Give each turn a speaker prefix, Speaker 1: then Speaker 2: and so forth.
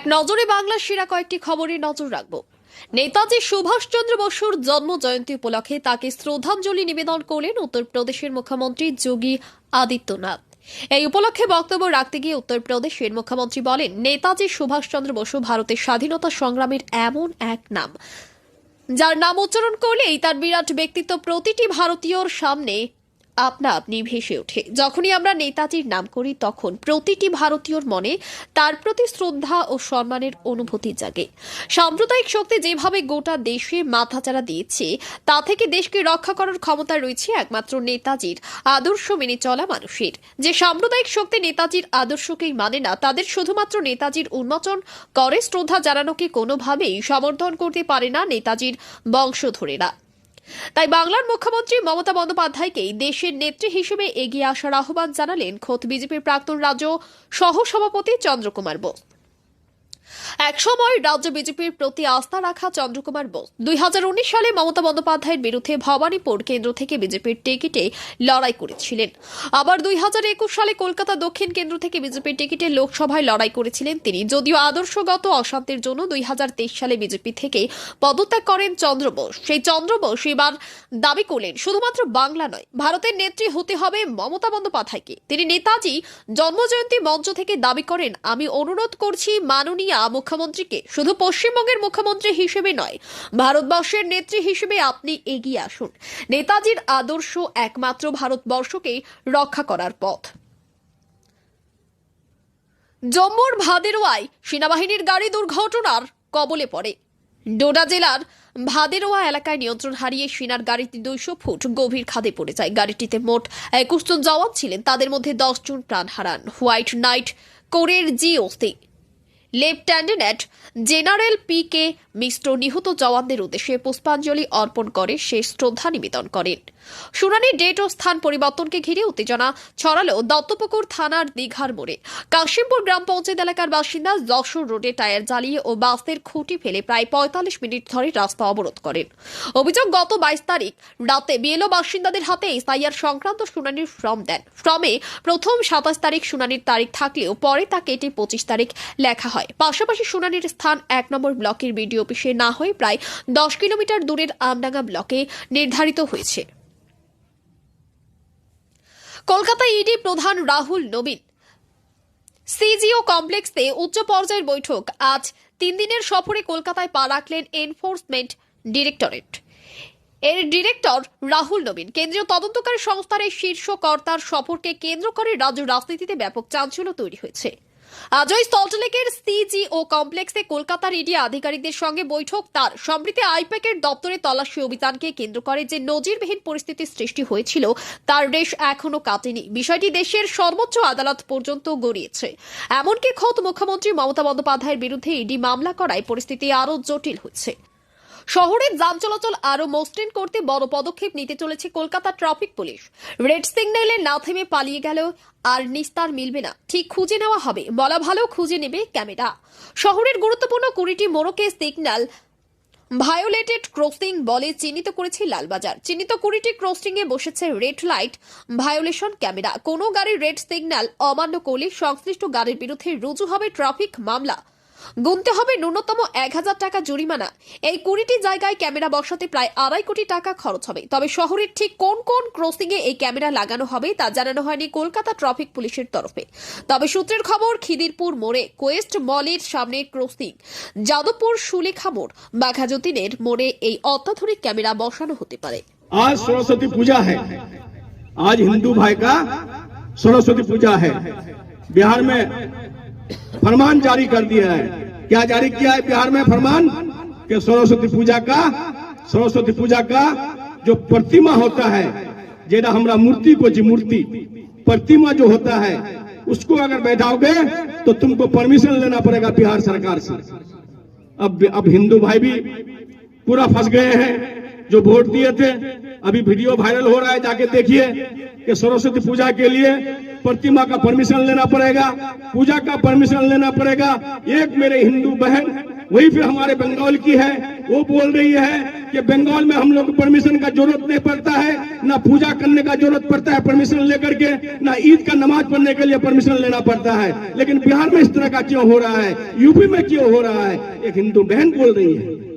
Speaker 1: এক নজরে বাংলার সেরা কয়েকটি খবরে নজর রাখব। নেতাজি সুভাষচন্দ্র বসুর জন্ম জয়ন্তী উপলক্ষে তাকে শ্রদ্ধাঞ্জলি নিবেদন করলেন উত্তরপ্রদেশের মুখ্যমন্ত্রী যোগী আদিত্যনাথ। এই উপলক্ষে বক্তব্য রাখতে গিয়ে উত্তরপ্রদেশের মুখ্যমন্ত্রী বলেন, নেতাজি সুভাষচন্দ্র বসু ভারতের স্বাধীনতা সংগ্রামের এমন এক নাম। যার নাম উচ্চারণ করলেই তার বিরাট ব্যক্তিত্ব প্রতিটি ভারতীয়র সামনে আপনা আপনি ভেসে ওঠে। যখনই আমরা নেতাজির নাম করি, তখন প্রতিটি ভারতীয়র মনে তার প্রতি শ্রদ্ধা ও সম্মানের অনুভূতি জাগে। সাম্প্রদায়িক শক্তি যেভাবে গোটা দেশে মাথাচাড়া দিয়েছে, তা থেকে দেশকে রক্ষা করার ক্ষমতা রয়েছে একমাত্র নেতাজির আদর্শ মেনে চলা মানুষের। যে সাম্প্রদায়িক শক্তি নেতাজির আদর্শকেই মানে না, তাদের শুধুমাত্র নেতাজির উন্মোচন করে শ্রদ্ধা জানানোকে কোনোভাবেই সমর্থন করতে পারে না নেতাজির বংশধরেরা। তাই বাংলার মুখ্যমন্ত্রী মমতা বন্দ্যোপাধ্যায়কেই দেশের নেত্রী হিসেবে এগিয়ে আসার আহ্বান জানালেন খোদ বিজেপির প্রাক্তন রাজ্য সহসভাপতি চন্দ্রকুমার বোস। একসময় রাজ্য বিজেপির প্রতি আস্থা রাখা চন্দ্রকুমার বোস। দুই সালে মমতা বন্দ্যোপাধ্যায়ের বিরুদ্ধে ভবানীপুর কেন্দ্র থেকে বিজেপির টিকিটে লড়াই করেছিলেন। আবার দুই হাজার একুশ সালে কলকাতা দক্ষিণ কেন্দ্র থেকে বিজেপির টিকিটে লোকসভায় লড়াই করেছিলেন তিনি। যদিও আদর্শগত অশান্তির জন্য দুই হাজার তেইশ সালে বিজেপি থেকে পদত্যাগ করেন চন্দ্র বোস। সেই চন্দ্র বোস এবার দাবি করলেন, শুধুমাত্র বাংলা নয়, ভারতের নেত্রী হতে হবে মমতা বন্দ্যোপাধ্যায়কে। তিনি নেতাজি জন্মজয়ন্তী মঞ্চ থেকে দাবি করেন, আমি অনুরোধ করছি মাননীয়া মুখ্যমন্ত্রীকে শুধু পশ্চিমবঙ্গের মুখ্যমন্ত্রী হিসেবে নয়, ভারতবর্ষের নেত্রী হিসেবে আপনি এগিয়ে আসুন। নেতাজির আদর্শ একমাত্র ভারতবর্ষকে রক্ষা করার পথ। জম্মুর ভাদেরোয়ায় সেনাবাহিনীর গাড়ি দুর্ঘটনার কবলে পড়ে। ডোডা জেলার ভাদেরোয়া এলাকায় নিয়ন্ত্রণ হারিয়ে সেনার গাড়িটি দুইশো ফুট গভীর খাদে পড়ে যায়। গাড়িটিতে মোট একুশ জন জওয়ান ছিলেন। তাদের মধ্যে দশ জন প্রাণ হারান। হোয়াইট নাইট কোরের G lieutenant general P K Mishra নিহত জওয়ানদের উদ্দেশ্যে পুষ্পাঞ্জলি অর্পণ করে শেষ শ্রদ্ধা নিবেদন করেন। শুনানির ডেট ও স্থান পরিবর্তনকে ঘিরে উত্তেজনা ছড়ালো দত্তপুকুর থানার দীঘার মোড়ে। কাশিমপুর গ্রাম পঞ্চায়েত এলাকার বাসিন্দা যশোর রোডে টায়ার জ্বালিয়ে ও বাসের খুঁটি ফেলে প্রায় পঁয়তাল্লিশ মিনিট ধরে রাস্তা অবরোধ করেন। অভিযোগ, গত বাইশ তারিখ রাতে বিএলও বাসিন্দাদের হাতে এসআইআর সংক্রান্ত শুনানির ফর্ম দেন। ফর্মে প্রথম সাতাশ তারিখ শুনানির তারিখ থাকলেও পরে তা কেটে পঁচিশ তারিখ লেখা হয়। পাশাপাশি শুনানির স্থান এক নম্বর ব্লকের বিডিও অফিসে না হয়ে প্রায় দশ কিলোমিটার দূরের আমডাঙ্গা ব্লকে নির্ধারিত হয়েছে। কলকাতা ইডি প্রধান রাহুল নবীন, সিজিও কমপ্লেক্সে উচ্চ পর্যায়ের বৈঠক। আজ তিন দিনের সফরে কলকাতায় পা রাখলেন এনফোর্সমেন্ট ডিরেক্টরেট। এর ডিরেক্টর রাহুল নবীন, কেন্দ্রীয় তদন্তকারী সংস্থার এই শীর্ষ কর্তার সফরকে কেন্দ্র করে রাজ্য রাজনীতিতে ব্যাপক চাঞ্চল্য তৈরি হয়েছে। আজই সল্টলেকের সিজিও কমপ্লেক্সে কলকাতার ইডি আধিকারিকদের সঙ্গে বৈঠক। তার সম্প্রতি আইপ্যাকের দপ্তরে তল্লাশি অভিযানকে কেন্দ্র করে যে নজিরবিহীন পরিস্থিতির সৃষ্টি হয়েছিল, তার রেশ এখনও কাটেনি। বিষয়টি দেশের সর্বোচ্চ আদালত পর্যন্ত গড়িয়েছে। এমনকি খোদ মুখ্যমন্ত্রী মমতা বন্দ্যোপাধ্যায়ের বিরুদ্ধে ইডি মামলা করায় পরিস্থিতি আরও জটিল হচ্ছে শহরের যান চলাচল আরও মসৃণ করতে বড় পদক্ষেপ নিতে চলেছে কলকাতা ট্রাফিক পুলিশ। রেড সিগন্যালে না থেমে পালিয়ে গেল আর নিস্তার মিলবে না। ঠিক খুঁজে নেওয়া হবে। বলা ভালো, খুঁজে নেবে ক্যামেরা। শহরের গুরুত্বপূর্ণ কুড়িটি মোড়কে সিগন্যাল ভায়োলেটেড ক্রসিং বলে চিহ্নিত করেছে লালবাজার। চিহ্নিত কুড়িটি ক্রসিং এ বসেছে রেড লাইট, ভায়োলেশন ক্যামেরা। কোনো গাড়ির রেড সিগন্যাল অমান্য করলে সংশ্লিষ্ট গাড়ির বিরুদ্ধে রুজু হবে ট্রাফিক মামলা। গুনতে হবে ন্যূনতম এক হাজার টাকা জরিমানা। এই কুড়িটি জায়গায় ক্যামেরা বসাতে প্রায় আড়াই কোটি টাকা খরচ হবে। তবে শহরের ঠিক কোন কোন ক্রসিংয়ে এই ক্যামেরা লাগানো হবে তা জানানো হয়নি কলকাতা ট্রাফিক পুলিশের তরফে। তবে সূত্রের খবর, খিদিরপুর মোড়ে কোয়েস্ট মলের সামনে ক্রসিং। যাদবপুর সুলেখা মোড় বাঘাজতিনের মোড়ে এই অত্যাধুনিক ক্যামেরা বসানো হতে পারে।
Speaker 2: আজ সরস্বতী পূজা হ্যাঁ। আজ হিন্দু ভাই কা সরস্বতী পূজা হ্যাঁ। বিহার মে फरमान जारी कर दिया है। क्या जारी किया है बिहार में फरमान? कि सरस्वती पूजा का, सरस्वती पूजा का जो प्रतिमा होता है जेना हमरा मूर्ति को जी मूर्ति, प्रतिमा जो होता है, उसको अगर बैठाओगे तो तुमको परमिशन लेना पड़ेगा बिहार सरकार से। अब अब हिंदू भाई भी पूरा फंस गए हैं, जो वोट दिए थे, अभी वीडियो वायरल हो रहा है, जाके देखिए कि सरस्वती पूजा के लिए प्रतिमा का परमिशन लेना पड़ेगा, पूजा का परमिशन लेना पड़ेगा। एक मेरे हिंदू बहन, वही फिर हमारे बंगाल की है, वो बोल रही है कि बंगाल में हम लोग परमिशन का ज़रूरत नहीं पड़ता है, ना पूजा करने का ज़रूरत पड़ता है परमिशन लेकर के, ना ईद का नमाज़ पढ़ने के लिए परमिशन लेना पड़ता है। लेकिन बिहार में इस तरह का क्यों हो रहा है? यूपी में क्यों हो रहा है? एक हिंदू बहन बोल रही है।